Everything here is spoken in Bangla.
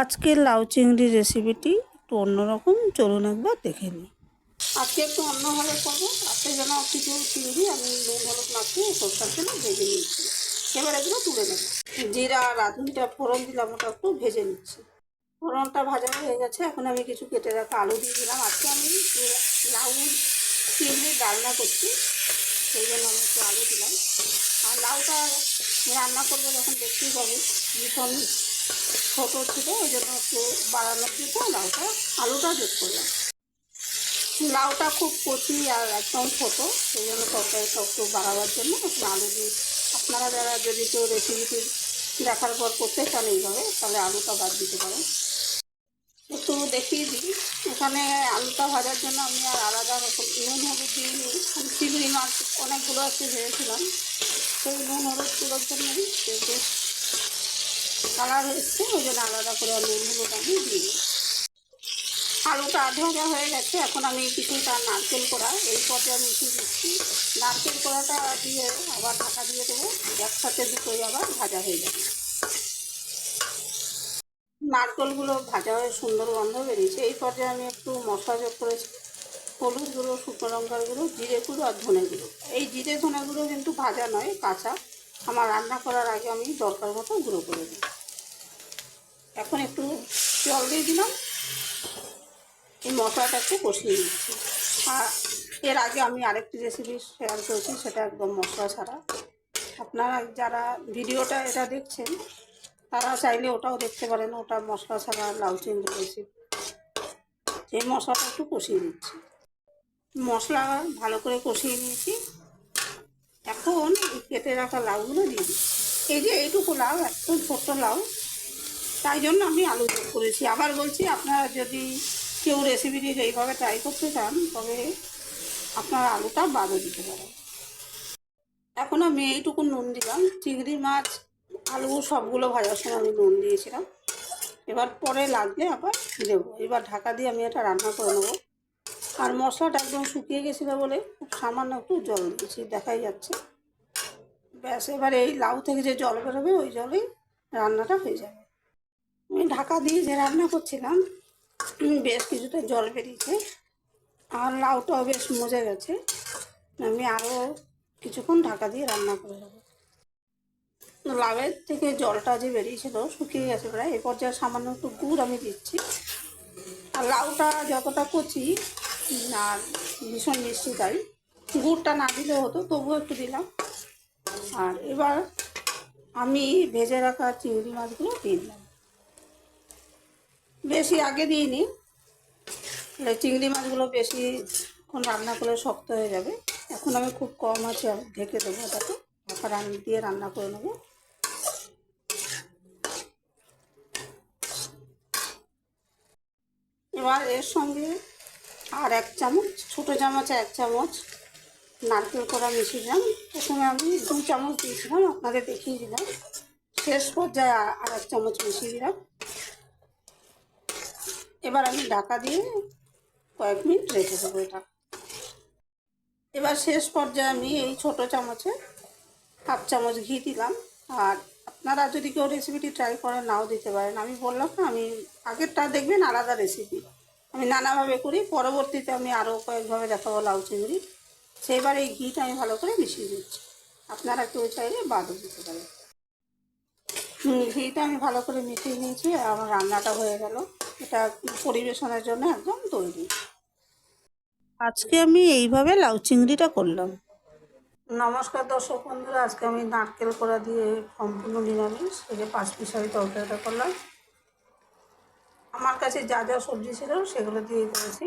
আজকের লাউ চিংড়ি রেসিপিটি একটু অন্যরকম, চলুন একবার দেখে নিই। আজকে একটু অন্যভাবে করব। আজকে যেন কিছু চিংড়ি আমি নুন, হলুদ মাখিয়ে সরষার জন্য ভেজে নিচ্ছি। এবার এগুলো তুলে নেব। জিরা রাঁধুনিটা ফোড়ন দিলাম ওটা একটু ভেজে নিচ্ছি। ফোড়নটা ভাজা হয়ে গেছে। এখন আমি কিছু কেটে রাখা আলু দিয়ে দিলাম। আজকে আমি লাউ চিংড়ি রান্না করছি, সেই জন্য আমি একটু আলু দিলাম। আর লাউটা রান্না করব যখন দেখতেই পাবো ভীষণ ছোটো ছিল, ওই জন্য একটু বাড়ানোর দিকে লাউটা, আলুটা যোগ করলাম। লাউটা খুব কচি আর একদম ছোটো, সেই জন্য তরকারিটা একটু বাড়াবার জন্য একটু আলু দিই আপনারা যারা যদি কেউ রেসিপিটি দেখার পর করতে চান এইভাবে, তাহলে আলুটা বাদ দিতে পারেন। একটু দেখিয়ে দিই, এখানে আলুটা ভাজার জন্য আমি আর আলাদা রকম নুন, হলুদ দিইনি চিংড়ি মাছ অনেকগুলো আছে ভেবেছিলাম, সেই নুন হলুদগুলোর জন্যই বেশ কালার এসছে ওই জন্য আলাদা করে আমি হলুদ আমি দিই। আলুটা আধা হয়ে গেছে, এখন আমি কিছুটা নারকেল করা এই পর্যায়ে মিশিয়ে দিচ্ছি। নারকেল কড়াটা দিয়ে আবার ঢাকা দিয়ে দেবো, একসাথে দুটোই আবার ভাজা হয়ে যাবে। নারকেলগুলো ভাজা হয়ে সুন্দর গন্ধ বেরিয়েছে। এই পর্যায়ে আমি একটু মশলা যোগ করেছি, হলুদ গুঁড়ো, শুকনো লঙ্কার গুঁড়ো, জিরে গুঁড়ো আর ধনে গুঁড়ো। এই জিরে ধনে গুঁড়ো কিন্তু ভাজা নয়, কাঁচা। আমার রান্না করার আগে আমি দরকার মতো গুঁড়ো করে দিই। দিয়ে দিলাম। এই মশলাটা একটু কষিয়ে নিচ্ছি। আর এর আগে আমি আরেকটি রেসিপি শেয়ার করেছি, সেটা একদম মশলা ছাড়া। আপনারা যারা ভিডিওটা এটা দেখছেন, তারা চাইলে ওটাও দেখতে পারেন, ওটা মশলা ছাড়া লাউ চিংড়ি রেসিপি এই মশলাটা একটু কষিয়ে দিচ্ছি মশলা ভালো করে কষিয়ে নিয়েছি। এখন কেটে রাখা লাউগুলো দিয়ে দিচ্ছি। এই যে এইটুকু লাউ, একদম ছোট্ট লাউ তাই জন্য আমি আলু যোগ করেছি। আবার বলছি, আপনারা যদি কেউ রেসিপিটি এইভাবে ট্রাই করতে চান, তবে আপনারা আলুটা বাদও দিতে পারেন। এখন আমি এইটুকু নুন দিলাম। চিংড়ি, মাছ, আলু, সবগুলো ভাজার সময় আমি নুন দিয়েছিলাম। এবার পরে লাগলে আবার দেবো। এবার ঢাকা দিয়ে আমি এটা রান্না করে নেব। আর মশলাটা একদম শুকিয়ে গেছিল বলে খুব সামান্য একটু জল দিয়েছি, দেখাই যাচ্ছে। ব্যাস, এবার এই লাউ থেকে যে জল বেরোবে, ওই জলেই রান্নাটা হয়ে যাবে। ঢাকা দিয়ে যে রান্না করছিলাম বেশ কিছুটা জল বেরিয়েছে। আর লাউটাও বেশ মজে গেছে। আমি আরও কিছুক্ষণ ঢাকা দিয়ে রান্না করে দেবো লাউয়ের থেকে জলটা যে বেরিয়েছিল, শুকিয়ে গেছে প্রায়। এ পর্যায়ে সামান্য একটু গুড় আমি দিচ্ছি। আর লাউটা যতটা কচি আর ভীষণ মিষ্টি তাই। গুড়টা না দিলে হতো, তবুও একটু দিলাম। আর এবার আমি ভেজে রাখা চিংড়ি মাছগুলো দিয়ে দিলাম। বেশি আগে দিইনি। তাহলে চিংড়ি মাছগুলো বেশিক্ষণ রান্না করলে শক্ত হয়ে যাবে। এখন আমি খুব কম আছে ঢেকে দেবো ওটাকে ঢাকা রান্না দিয়ে রান্না করে নেব। এবার এর সঙ্গে আর এক চামচ, ছোটো চামচে, এক চামচ নারকেল করা মিশিয়ে দিলাম। প্রথমে আমি দু চামচ দিয়েছিলাম, আপনাদের দেখিয়ে দিলাম। শেষ পর্যায়ে আর এক চামচ মিশিয়ে দিলাম। এবার আমি ঢাকা দিয়ে কয়েক মিনিট রেখে দেবো এটা। এবার শেষ পর্যায়ে আমি এই ছোট চামচে হাফ চামচ ঘি দিলাম। আর আপনারা যদি কেউ রেসিপিটি ট্রাই করেন, নাও দিতে পারেন। আমি বললাম না, আমি আগেরটা দেখবেন আলাদা রেসিপি আমি নানাভাবে করি, পরবর্তীতে আমি আরও কয়েকভাবে দেখাবো লাউ চিংড়ি। সেইবার এই ঘিটা আমি ভালো করে মিশিয়ে দিচ্ছি। আপনারা কেউ চাইলে বাদও দিতে পারেন। ঘিটা আমি ভালো করে মিশিয়ে নিয়েছি আমার রান্নাটা হয়ে গেল। এটা পরিবেশনের জন্য একদম তৈরি। আজকে আমি এইভাবে লাউ চিংড়িটা করলাম। নমস্কার দর্শক বন্ধুরা আজকে আমি নারকেল করা দিয়ে সম্পূর্ণ নিরামিষ এই যে পাঁচ পিসারি তরকারিটা করলাম। আমার কাছে যা যা সবজি ছিল সেগুলো দিয়ে করেছি